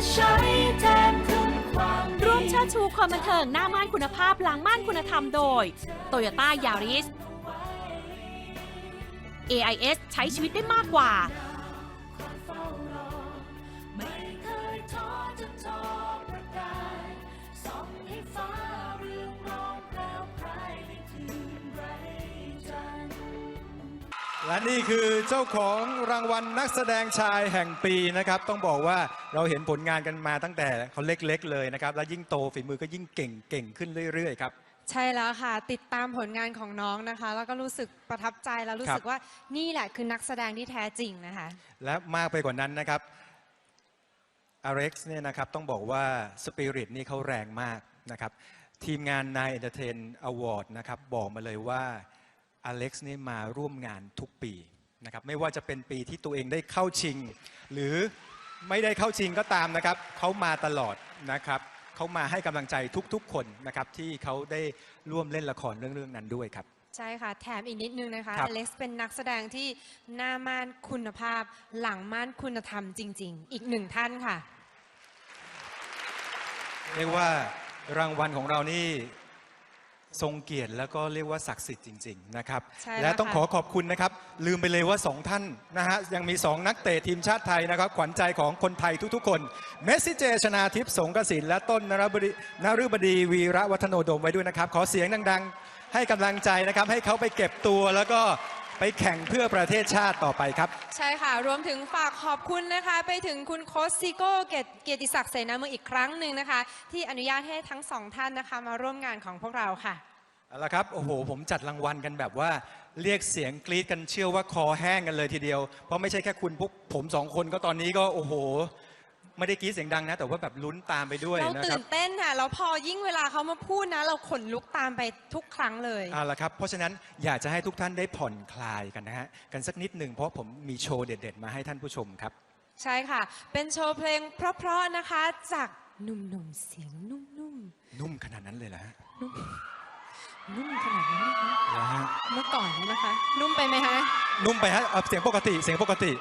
จะใช้แทนคุณความดีร่วมเชิดชูความบันเทิงหน้าม่านคุณภาพหลังม่านคุณธรรมโดย Toyota Yaris AIS ใช้ชีวิตได้มากกว่า และนี่คือเจ้าของรางวัลนักแสดงชายแห่งปีนะครับ ต้องบอกว่าเราเห็นผลงานกันมาตั้งแต่เขาเล็กๆเลยนะครับ และยิ่งโตฝีมือก็ยิ่งเก่งเก่งขึ้นเรื่อยๆครับ ใช่แล้วค่ะ ติดตามผลงานของน้องนะคะ แล้วก็รู้สึกประทับใจแล้วรู้สึกว่านี่แหละคือนักแสดงที่แท้จริงนะคะ และมากไปกว่านั้นนะครับอเร็กซ์เนี่ยนะครับต้องบอกว่าสปิริตนี่เขาแรงมากนะครับทีมงานนายเอนเตอร์เทนอวอร์ดนะครับบอกมาเลยว่า อเล็กซ์นี่มาร่วมงานทุกปีนะครับไม่ว่าจะเป็นปีที่ตัวเองได้เข้าชิง หรือไม่ได้เข้าชิงก็ตามนะครับเขามาตลอดนะครับเขามาให้กำลังใจทุกๆ คนนะครับที่เขาได้ร่วมเล่นละครเรื่องๆนั้นด้วยครับ ใช่ค่ะ แถมอีกนิดนึงนะคะ ครับ อเล็กซ์เป็นนักแสดงที่หน้าม่านคุณภาพ หลังม่านคุณธรรมจริง ๆ อีกหนึ่งท่านค่ะ เรียกว่ารางวัลของเรานี่ ทรงเกียรติแล้วก็เรียกว่าศักดิ์สิทธิ์จริงๆนะครับ ใช่แล้วและต้องค่ะขอขอบคุณนะครับ ลืมไปเลยว่าสองท่านนะฮะยังมี 2 นักเตะทีมชาติไทยนะครับ ขวัญใจของคนไทยทุกๆคน เมสซิเจชนาทิพย์สงกสินและต้นนรบดีนฤบดีวีระวัฒโนดมไว้ด้วยนะครับ ขอเสียงดังๆ ให้กำลังใจนะครับ ให้เขาไปเก็บตัวแล้วก็ ไปแข่งเพื่อประเทศชาติต่อไปครับ ใช่ค่ะ รวมถึงฝากขอบคุณนะคะ ไปถึงคุณโคชซิโก้เกียรติเกียรติศักดิ์เสนาเมืองอีกครั้งหนึ่งนะคะ ที่อนุญาตให้ทั้งสองท่านนะคะ มาร่วมงานของพวกเราค่ะเอาละครับ โอ้โห ผมจัดรางวัลกันแบบว่าเรียกเสียงกรี๊ดกันเชื่อว่าคอแห้งกันเลยทีเดียว เพราะไม่ใช่แค่คุณพวกผมสองคนก็ตอนนี้ก็โอ้โห ไม่ได้กรี๊ดเสียงดังนะ แต่ว่าแบบลุ้นตามไปด้วยเรานะคตื่รับนเต้นค่ะแล้วพอยิ่งเวลาเขามาพูดนะ เราขนลุกตามไปทุกครั้งเลย เอาละครับ เพราะฉะนั้นอยากจะให้ทุกท่านได้ผ่อนคลายกันนะฮะกันสักนิดหนึ่งเพราะผมมีโชว์เด็ดๆ มาให้ท่านผู้ชมครับ ใช่ค่ะ เป็นโชว์เพลงเพราะๆนะคะ จากหนุ่มๆเสียงนุ่มนุ่มขนาดนั้นเลยเหรอฮะๆนุ่มขนาดนั้นนะคะเหรอฮะเมื่อก่อนนะคะ นุ่มไปไหมคะ นุ่มไปฮะเอาเสียงปกติเสียงปกติ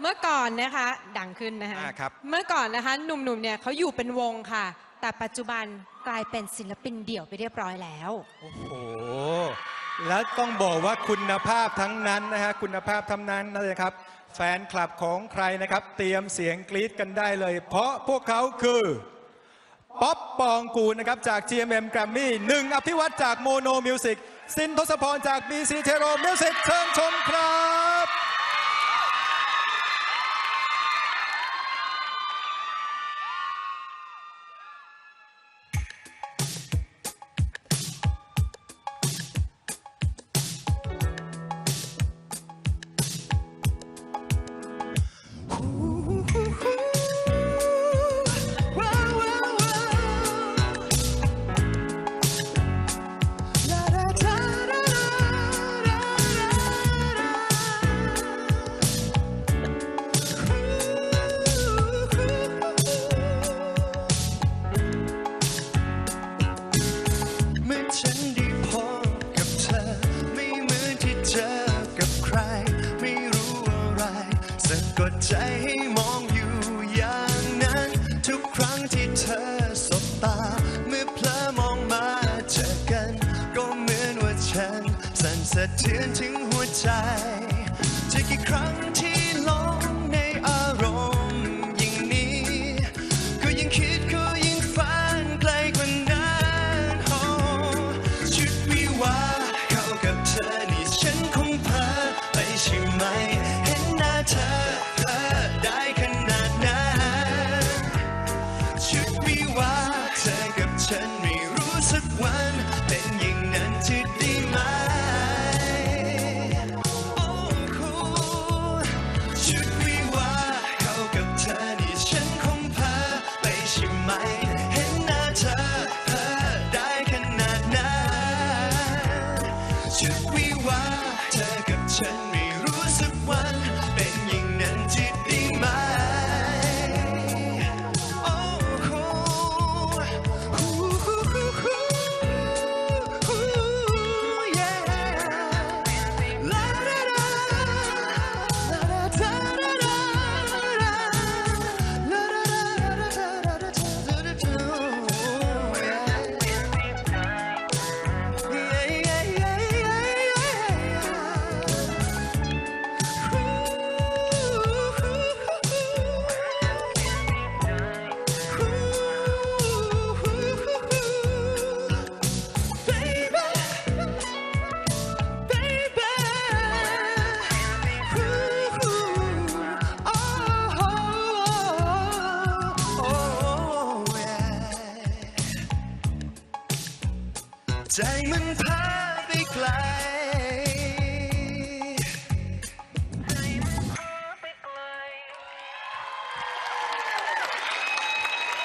เมื่อก่อนนะคะดังขึ้นนะคะอ่าครับ เมื่อก่อนนะคะหนุ่มๆเนี่ยเขาอยู่เป็นวงค่ะ แต่ปัจจุบันกลายเป็นศิลปินเดี่ยวไปเรียบร้อยแล้ว โอ้โห แล้วต้องบอกว่าคุณภาพทั้งนั้นนะฮะ คุณภาพทั้งนั้นนะครับ แฟนคลับของใครนะครับ เตรียมเสียงกรี๊ดกันได้เลย เพราะพวกเขาคือ ป๊อปปองกูลนะครับ จาก GMM Grammy หนึ่งอภิวัตจากโมโนมิวสิกสินทศพรจาก BC t e r o Music เชิญชมครับ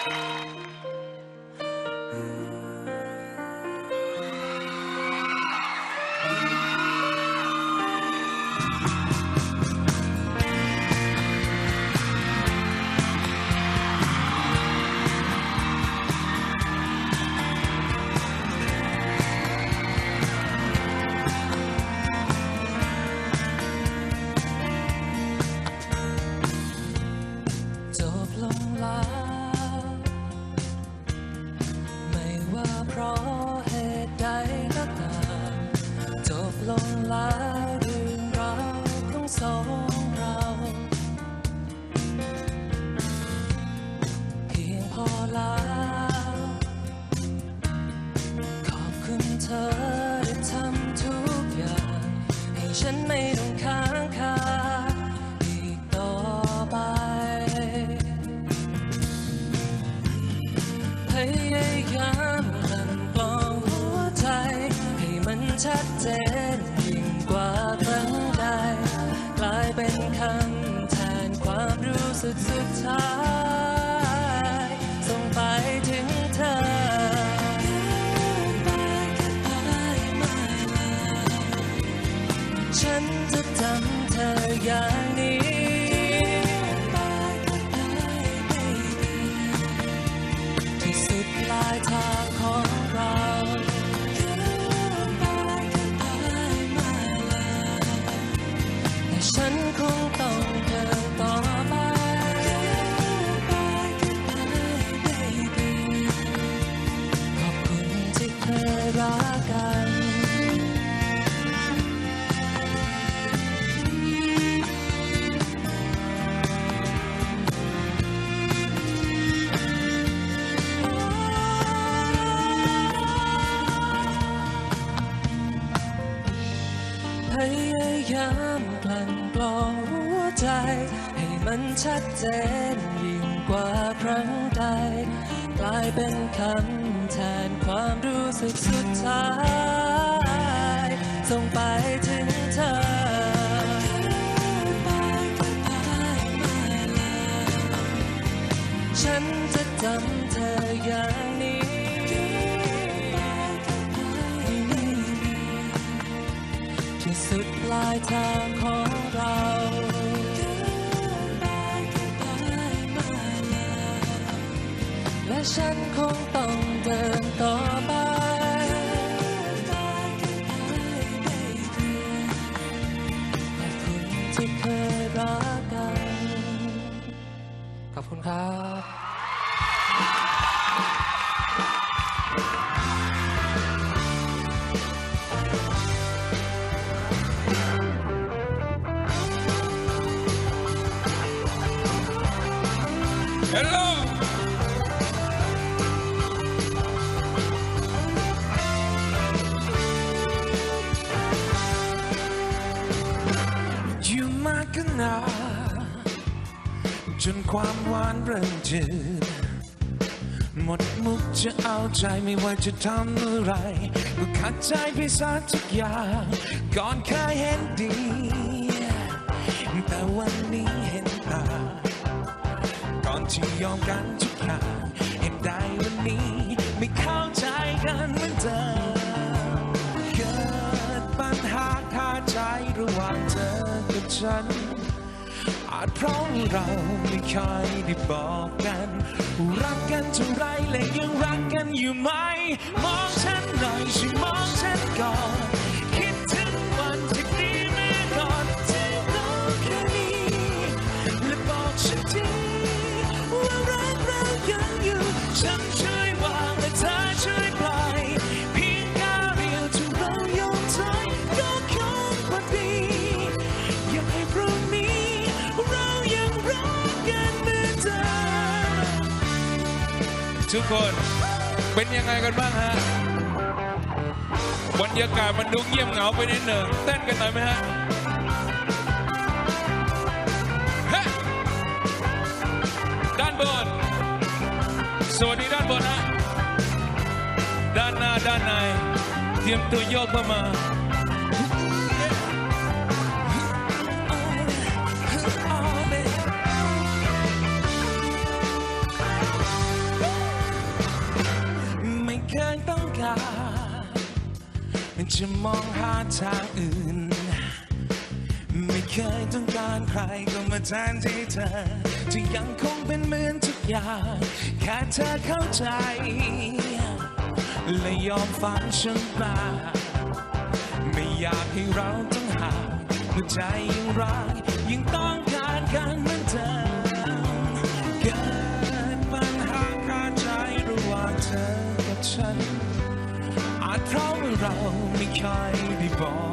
จ อ ฉัน คำแทนความรู้สึกสุดท้าย ส่งไปถึงเธอฉันจะจำเธออย่างนี้ ที่สุดปลายทางของเรา ฉันคงต้องเดินต่อไป ขอบคุณที่เคยรักกัน ขอบคุณครับ จนความหวานเริ่มจืดหมดมุกจะเอาใจไม่ว่าจะทำอะไรก็ขัดใจไปซะทุกอย่างก่อนเคยเห็นดี แต่วันนี้เห็นตาก่อนที่ยอมกันทุกอย่างเห็นได้วันนี้ไม่เข้าใจกันเหมือนเดิมเกิดปัญหาคาใจระหว่างเธอกับฉันาจเพราะเราไม่เคยได้บอกกัน รักกันเท่าไรและยังรักกันอยู่ไหม มองฉันหน่อยช่วยมองฉันก่อน กคน เป็นยังไงกันบ้างฮะบรรยากาศมันดูเงียบเหงาไปนิดหนึ่งเต้นกันหน่อยไหมฮะด้านบนสวัสดีด้านบนฮะด้านหน้าด้านในเตรียมตัวโยกเข้ามา จะมองหาทางอื่น ไม่เคยต้องการใครก็มาแทนที่เธอจะยังคงเป็นเหมือนทุกอย่างแค่เธอเข้าใจ และยอมฟังฉันมาไม่อยากให้เราต้องห่างเมื่อใจยังรักยังต้องการกันเหมือนเดิม ไม่เคยได้บอก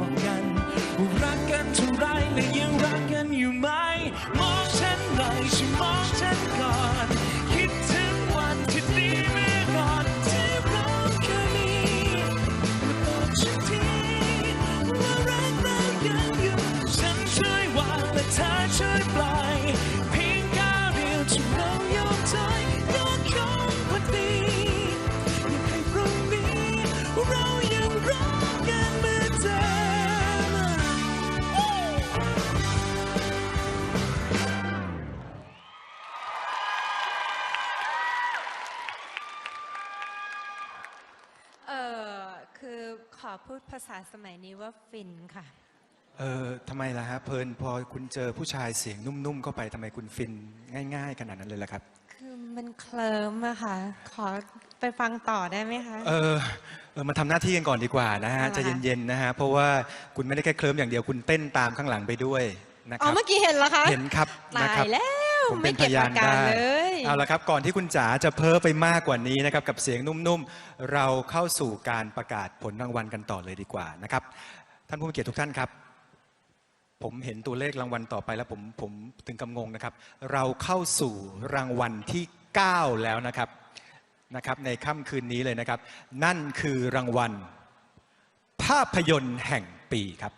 นี้ว่าฟินค่ะ เออทำไมล่ะฮะเพลินพอคุณเจอผู้ชายเสียงนุ่มๆเข้าไปทำไมคุณฟินง่าย ๆ ขนาดนั้นเลยล่ะครับ คือมันเคลิ้มอะค่ะ ขอไปฟังต่อได้ไหมคะ เออเออมาทำหน้าที่กันก่อนดีกว่านะฮะเอาใจะละค่ะเย็นๆนะฮะเพราะว่าคุณไม่ได้แค่เคลิ้มอย่างเดียวคุณเต้นตามข้างหลังไปด้วยนะคอ๋อรับเมื่อกี้เห็นแล้วคะเห็นครับนะตาครัยบ แล้วผมไม่เป็นพเก็บยาอานการได้เลย เอาละครับ ก่อนที่คุณจ๋าจะเพ้อไปมากกว่านี้นะครับ กับเสียงนุ่มๆ เราเข้าสู่การประกาศผลรางวัลกันต่อเลยดีกว่านะครับ ท่านผู้มีเกียรติทุกท่านครับ ผมเห็นตัวเลขรางวัลต่อไปแล้วผมผมถึงกำงงนะครับ เราเข้าสู่รางวัลที่ 9 แล้วนะครับนะครับ ในค่ำคืนนี้เลยนะครับ นั่นคือรางวัล ภาพยนตร์แห่งปีครับ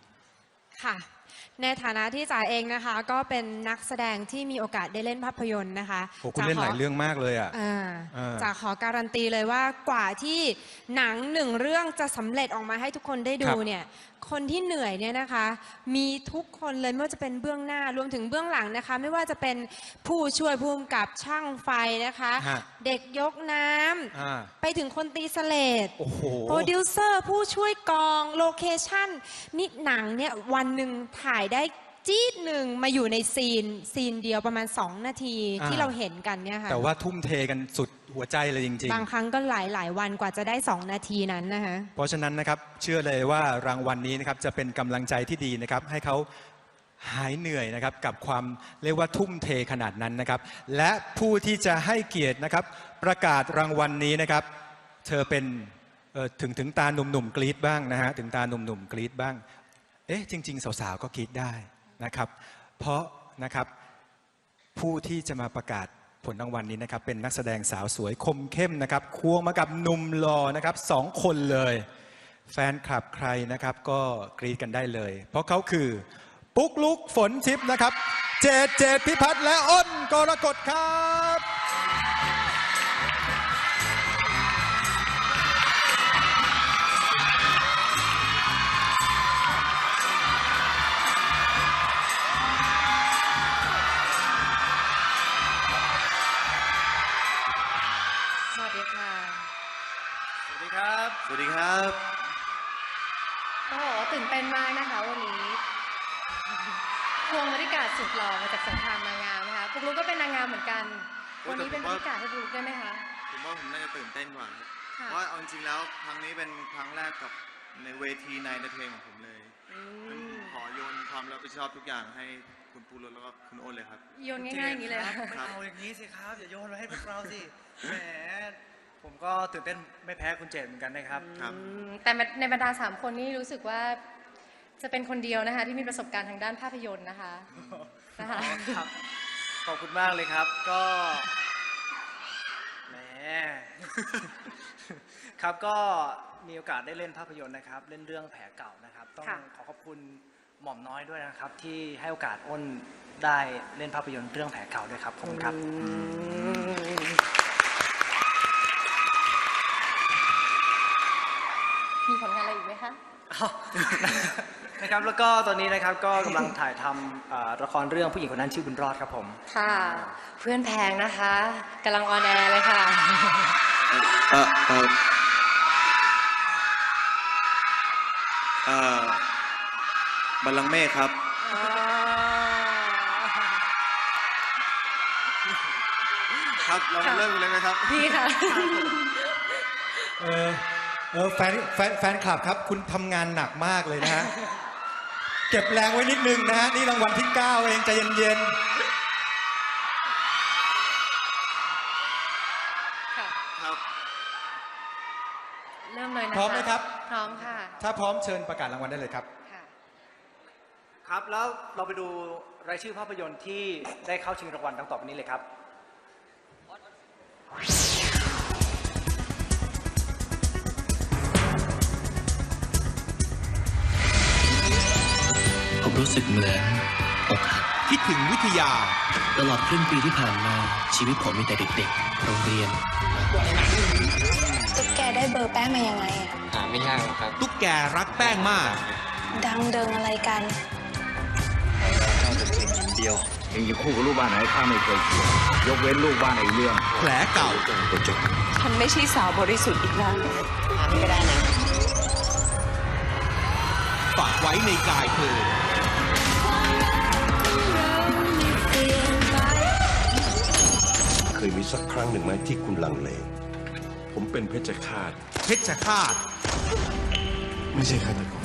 ค่ะ ในฐานะที่จ๋าเองนะคะ ก็เป็นนักแสดงที่มีโอกาสได้เล่นภาพยนตร์นะคะโอ้คุณเล่นหลายจ๋ขเรื่องมากเลยอะ อ่าเออจ๋าขอการันตีเลยว่ากว่าที่หนังหนึ่งเรื่องจะสำเร็จออกมาให้ทุกคนได้ดูครับเนี่ย คนที่เหนื่อยเนี่ยนะคะ มีทุกคนเลยไม่ว่าจะเป็นเบื้องหน้ารวมถึงเบื้องหลังนะคะ ไม่ว่าจะเป็นผู้ช่วยผู้กำกับช่างไฟนะคะ ฮะเด็กยกน้ำอ่าไปถึงคนตีเสลดโอ้โห โปรดิวเซอร์ผู้ช่วยกองโลเคชั่นนี่หนังเนี่ยวันหนึ่งถ่ายได้ จี๊ดหนึ่งมาอยู่ในซีน ซีนเดียวประมาณ 2 นาทีอ่า ที่เราเห็นกันเนี่ยค่ะ แต่ว่าทุ่มเทกันสุดหัวใจเลยจริงๆบางครั้งก็หลายหลายๆวันกว่าจะได้ 2 นาทีนั้นนะคะเพราะฉะนั้นนะครับเชื่อเลยว่ารางวัลนี้นะครับจะเป็นกำลังใจที่ดีนะครับให้เขาหายเหนื่อยนะครับกับความเรียกว่าทุ่มเทขนาดนั้นนะครับ และผู้ที่จะให้เกียรตินะครับประกาศรางวัลนี้นะครับ เธอเป็นเอ่อถึงถึงตาหนุ่มๆกรี๊ดบ้างนะฮะถึงตาหนุ่มๆกรี๊ดบ้าง เอ๊ะจริง ๆ สาวๆก็กรี๊ดได้ นะครับ เพราะนะครับผู้ที่จะมาประกาศผลรางวัลนี้นะครับเป็นนักแสดงสาวสวยคมเข้มนะครับควงมากับหนุ่มหล่อนะครับสองคนเลย แฟนคลับใครนะครับก็กรีดกันได้เลย เพราะเขาคือ ปุ๊กลุกฝนทิพย์นะครับ เจดเจดพิพัฒน์และอ้นกรกฎครับ วัสดีครับต้องบอกว่าตื่นเต้นมากนะคะวันนี้พวงบริการสุดหล่อมาจากสงครามนางงามนะคะปุ๊กลุกก็เป็นนางงามเหมือนกัน โอ้วันแต่นี้เป็นผมบว่าริการให้ปุ๊กลุกได้ไหมคะ ผมว่าผมน่าจะตื่นเต้นกว่าครับค่ะเพราะว่าเอาจริงๆแล้วครั้งนี้เป็นครั้งแรกกับในเวทีในเทงของผมเลยอืงั้นผมมขอโยนความรับผิดชอบทุกอย่างให้คุณปูรถแล้วก็คุณโอนเลยครับ โยนง่ายๆอย่างนี้เลยเหรอครับ ไม่เอาอย่างนี้สิครับ อย่าโยนมาให้พวกเราสิ แหม ผมก็ตื่นเต้นไม่แพ้คุณเจตเหมือนกันนะครับ ครับ อืมแต่ในบรรดาสามคนนี่รู้สึกว่าจะเป็นคนเดียวนะคะ ที่มีประสบการณ์ทางด้านภาพยนตร์นะคะนะคะ ครับ ขอบคุณมากเลยครับ ก็แหม ครับก็มีโอกาสได้เล่นภาพยนตร์นะครับ เล่นเรื่องแผลเก่านะครับ ต้องค่ะ ขอขอบคุณหม่อมน้อยด้วยนะครับ ที่ให้โอกาสอ้นได้เล่นภาพยนตร์เรื่องแผลเก่าด้วยครับขอบคุณครับคมี ผลงานอะไรอีกไหมคะอ้าวนะครับแล้วก็ตอนนี้นะครับก็กำลังถ่ายทำอ่าละครเรื่องผู้หญิงคนนั้นชื่อบุญรอดครับผม ค่ะ เพื่อนแพงนะคะกำลังออนแอร์เลยค่ะ เออเออเออบัลลังก์เมฆครับ ครับ เราเริ่มกันเลยไหมครับพี่ค่ะ เออ เออแฟนแฟนแฟนคลับครับ คุณทำงานหนักมากเลยนะฮะ เก็บแรงไว้นิดนึงนะฮะ นี่รางวัลที่ 9 เองใจเย็นค่ะ ครับ เริ่มเลยนะคะพร้อมไหมครับ พร้อมค่ะๆถ้าพร้อมเชิญประกาศรางวัลได้เลยครับ ค่ะ ครับแล้วเราไปดูรายชื่อภาพยนตร์ที่ได้เข้าชิงรางวัลดังต่อไปนี้เลยครับ สึกเหมือนอกหักคิดถึงวิทยา ตลอดครึ่งปีที่ผ่านมาชีวิตผมมีแต่เด็กๆ โรงเรียน ตุ๊กแกได้เบอร์แป้งมายังไงอะหาไม่ยากหรอกครับ ตุ๊กแกรักแป้งมาก ดังเดิงอะไรกันเดียวเองจะคู่กับลูกบ้านไหนข้าไม่เคยเชื่อยกเว้นลูกบ้านไอ้เรื่องแผลเก่าฉันไม่ใช่สาวบริสุทธิ์อีกแล้วฝากไว้ในกายเธอ เคยมีสักครั้งหนึ่งไหมที่คุณลังเล ผมเป็นเพชฌฆาต เพชรฆาต ไม่ใช่ฆาตกร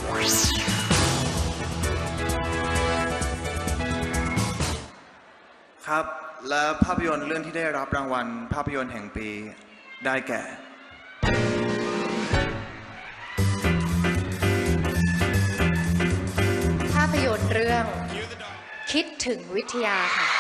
ครับ และภาพยนตร์เรื่องที่ได้รับรางวัล ภาพยนตร์แห่งปีได้แก่ ภาพยนตร์เรื่อง คิดถึงวิทยาค่ะ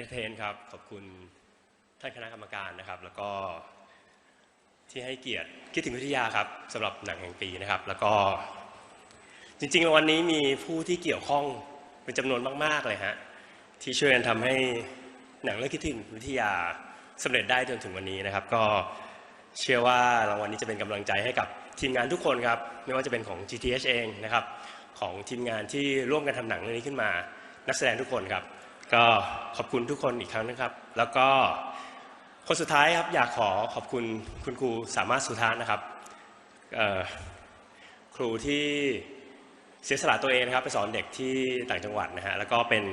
ไอเนเทนครับ ขอบคุณท่านคณะกรรมการนะครับ แล้วก็ที่ให้เกียรติคิดถึงวิทยาครับสำหรับหนังแห่งปีนะครับ แล้วก็จริงๆวันนี้มีผู้ที่เกี่ยวข้องเป็นจำนวนมากๆเลยฮะที่ช่วยกันทำให้หนังเรื่องคิดถึงวิทยาสำเร็จได้จนถึงวันนี้นะครับ ก็เชื่อว่ารางวัลนี้จะเป็นกำลังใจให้กับทีมงานทุกคนครับ ไม่ว่าจะเป็นของ GTH เองนะครับ ของทีมงานที่ร่วมกันทำหนังเรื่องนี้ขึ้นมา นักแสดงทุกคนครับ ก็ขอบคุณทุกคนอีกครั้งนะครับ แล้วก็คนสุดท้ายครับอยากขอขอบคุณคุณครูสามารถสุธานะครับครูที่เสียสละตัวเองนะครับ ไปสอนเด็กที่ต่างจังหวัดนะฮะแล้วก็เป็น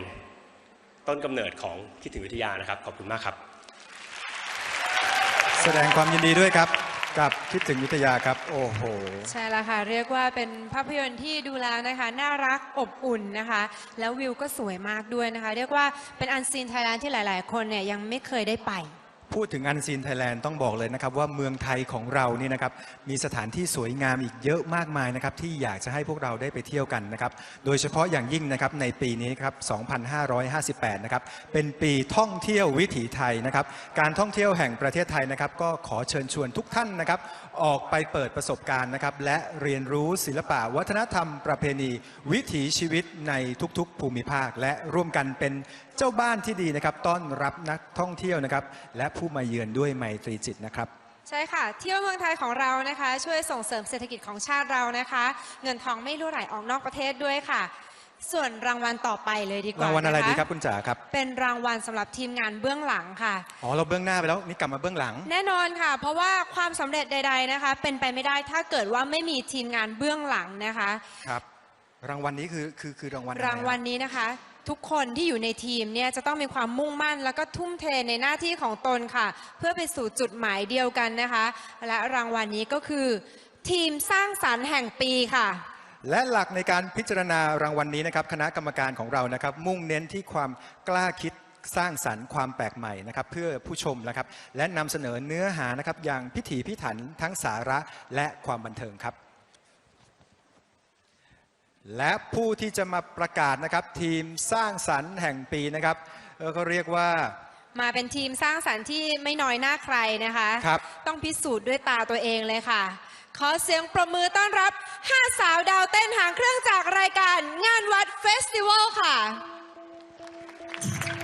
ต้นกำเนิดของคิดถึงวิทยานะครับ ขอบคุณมากครับ แสดงความยินดีด้วยครับ กับคิดถึงวิทยาครับ โอ้โห ใช่แล้วค่ะ เรียกว่าเป็นภาพยนตร์ที่ดูแล้วนะคะ น่ารักอบอุ่นนะคะ แล้ววิวก็สวยมากด้วยนะคะ เรียกว่าเป็นอันซีนไทยแลนด์ที่หลาย ๆ คนเนี่ยยังไม่เคยได้ไป พูดถึงอันซีนไทยแลนด์ต้องบอกเลยนะครับว่าเมืองไทยของเรานี่นะครับมีสถานที่สวยงามอีกเยอะมากมายนะครับที่อยากจะให้พวกเราได้ไปเที่ยวกันนะครับโดยเฉพาะอย่างยิ่งนะครับในปีนี้ครับ 2558 นะครับเป็นปีท่องเที่ยววิถีไทยนะครับการท่องเที่ยวแห่งประเทศไทยนะครับก็ขอเชิญชวนทุกท่านนะครับออกไปเปิดประสบการณ์นะครับและเรียนรู้ศิลปะวัฒนธรรมประเพณี วิถีชีวิตในทุกๆ ภูมิภาค และร่วมกันเป็นเจ้าบ้านที่ดีนะครับต้อนรับนักท่องเที่ยวนะครับและผู้มาเยือนด้วยไมตรีจิตนะครับ ใช่ค่ะ เที่ยวเมืองไทยของเรานะคะ ช่วยส่งเสริมเศรษฐกิจของชาติเรานะคะ เงินทองไม่รั่วไหลออกนอกประเทศด้วยค่ะ ส่วนรางวัลต่อไปเลยดีกว่ารางวัลอะไรนคดีครับคุณจ๋าครับ เป็นรางวัลสำหรับทีมงานเบื้องหลังค่ะ อ๋อเราเบื้องหน้าไปแล้วนี่กลับมาเบื้องหลัง แน่นอนค่ะ เพราะว่าความสำเร็จใด ๆนะคะ เป็นไปไม่ได้ถ้าเกิดว่าไม่มีทีมงานเบื้องหลังนะคะ ครับ รางวัลนี้คือคือคือรางวัลอะไรรางวัลนี้นะคะ ทุกคนที่อยู่ในทีมเนี่ยจะต้องมีความมุ่งมั่น แล้วก็ทุ่มเทในหน้าที่ของตนค่ะ เพื่อไปสู่จุดหมายเดียวกันนะคะ และรางวัลนี้ก็คือ ทีมสร้างสรรค์แห่งปีค่ะ และหลักในการพิจารณารางวัลนี้นะครับ คณะกรรมการของเรานะครับ มุ่งเน้นที่ความกล้าคิดสร้างสรรค์ความแปลกใหม่นะครับเพื่อผู้ชมนะครับ และนำเสนอเนื้อหานะครับอย่างพิถีพิถันทั้งสาระและความบันเทิงครับ และผู้ที่จะมาประกาศนะครับ ทีมสร้างสรรค์แห่งปีนะครับเอ่อก็เรียกว่า มาเป็นทีมสร้างสรรค์ที่ไม่น้อยหน้าใครนะคะ ครับ ต้องพิสูจน์ด้วยตาตัวเองเลยค่ะ ขอเสียงประมือต้อนรับ 5 สาวดาวเต้นหางเครื่องจากรายการงานวัดเฟสติวัลค่ะค่ะ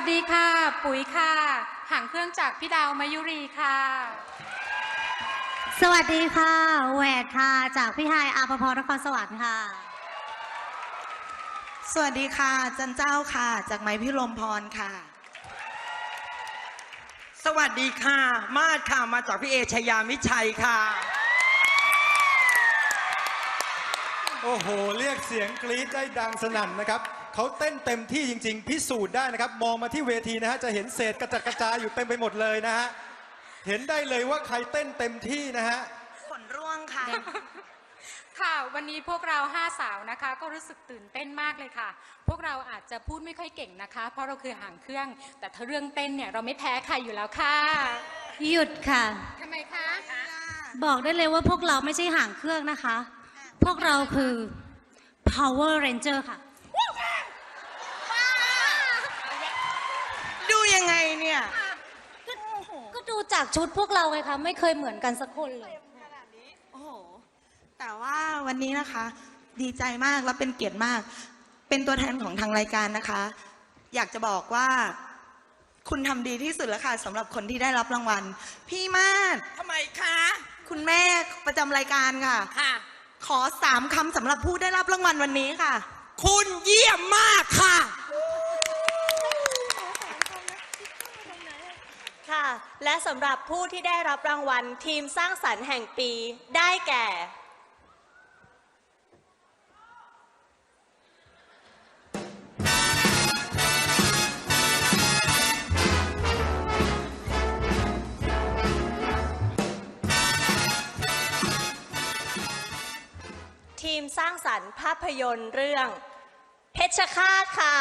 วัสดีค่ะ ปุ๋ยค่ะหางเครื่องจากพี่ดาวมายุรีค่ะ สวัสดีค่ะ แหวดค่ะ จากพี่ไฮายอาภพรนครสวรรค์ค่ะ สวัสดีค่ะ จันเจ้าค่ะ จากไม้พิรมพรค่ะ สวัสดีค่ะ มาดค่ะ มาจากพี่เอชยามิชัยค่ะ โอ้โห เรียกเสียงกรี๊ดได้ดังสนั่นนะครับ เขาเต้นเต็มที่จริง ๆ พิสูจน์ได้นะครับ มองมาที่เวทีนะฮะจะเห็นเศษกระจัดกระจายอยู่เต็มไปหมดเลยนะฮะเห็นได้เลยว่าใครเต้นเต็มที่นะฮะ ขนร่วงค่ะ ค่ะ วันนี้พวกเราห้าสาวนะคะ ก็รู้สึกตื่นเต้นมากเลยค่ะ พวกเราอาจจะพูดไม่ค่อยเก่งนะคะ เพราะเราคือหางเครื่อง แต่ถ้าเรื่องเต้นเนี่ยเราไม่แพ้ใครอยู่แล้วค่ะหยุดค่ะ ทำไมคะบอกได้เลยว่าพวกเราไม่ใช่ห่างเครื่องนะคะ พวกเราคือ Power Ranger ค่ะ ดู ยังไงเนี่ย ก็ดูจากชุดพวกเราไงคะ ไม่เคยเหมือนกันสักคนเลย โอ้โห แต่ว่าวันนี้นะคะ ดีใจมากและเป็นเกียรติมาก เป็นตัวแทนของทางรายการนะคะ อยากจะบอกว่า คุณทำดีที่สุดแล้วค่ะสำหรับคนที่ได้รับรางวัล พี่มาศทำไมคะคุณแม่ประจำรายการค่ะ ค่ะ ขอสามคำสำหรับผู้ได้รับรางวัลวันนี้ค่ะ คุณเยี่ยมมากค่ะ ค่ะ และสำหรับผู้ที่ได้รับรางวัลทีมสร้างสรรค์แห่งปีได้แก่ ทีมสร้างสรรค์ภาพยนตร์เรื่อง เพชรฆาตค่ะ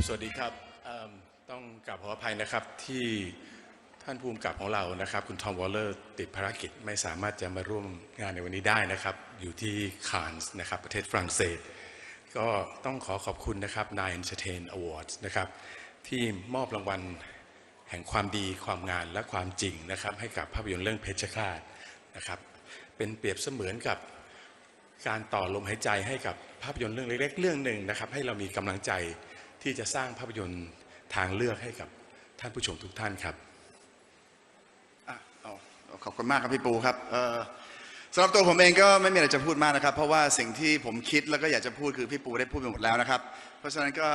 ครับสวัสดีครับต้องกราบขออภัยนะครับที่ท่านภูมิกับของเรานะครับ คุณทอมวอลเลอร์ติดภารกิจไม่สามารถจะมาร่วมงานในวันนี้ได้นะครับ อยู่ที่คานส์นะครับประเทศฝรั่งเศส ก็ต้องขอขอบคุณนะครับ Nine Entertain Awards นะครับที่มอบรางวัลแห่งความดีความงานและความจริงนะครับ ให้กับภาพยนตร์เรื่องเพชฌฆาตนะครับ เป็นเปรียบเสมือนกับการต่อลมหายใจให้กับภาพยนตร์เรื่องเล็กๆ เรื่องหนึ่งนะครับ ให้เรามีกำลังใจ ที่จะสร้างภาพยนตร์ทางเลือกให้กับท่านผู้ชมทุกท่านครับขอบคุณมากครับพี่ปูครับเอ่อสำหรับตัวผมเองก็ไม่มีอะไรจะพูดมากนะครับ เพราะว่าสิ่งที่ผมคิดแล้วก็อยากจะพูดคือพี่ปูได้พูดไปหมดแล้วนะครับ เพราะฉะนั้นก็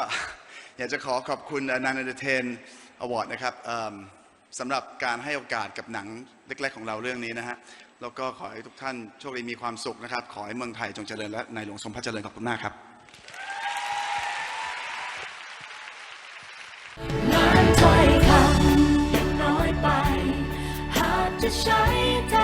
อยากจะขอขอบคุณนันเอเตอร์เทนอวอร์ดนะครับสำหรับการให้โอกาสกับหนังเล็กๆของเราเรื่องนี้นะฮะแล้วก็ขอให้ทุกท่านโชคดีมีความสุขนะครับ ขอให้เมืองไทยจงเจริญและในหลวงทรงพระเจริญขอบคุณมากครับ จะใช้ใจ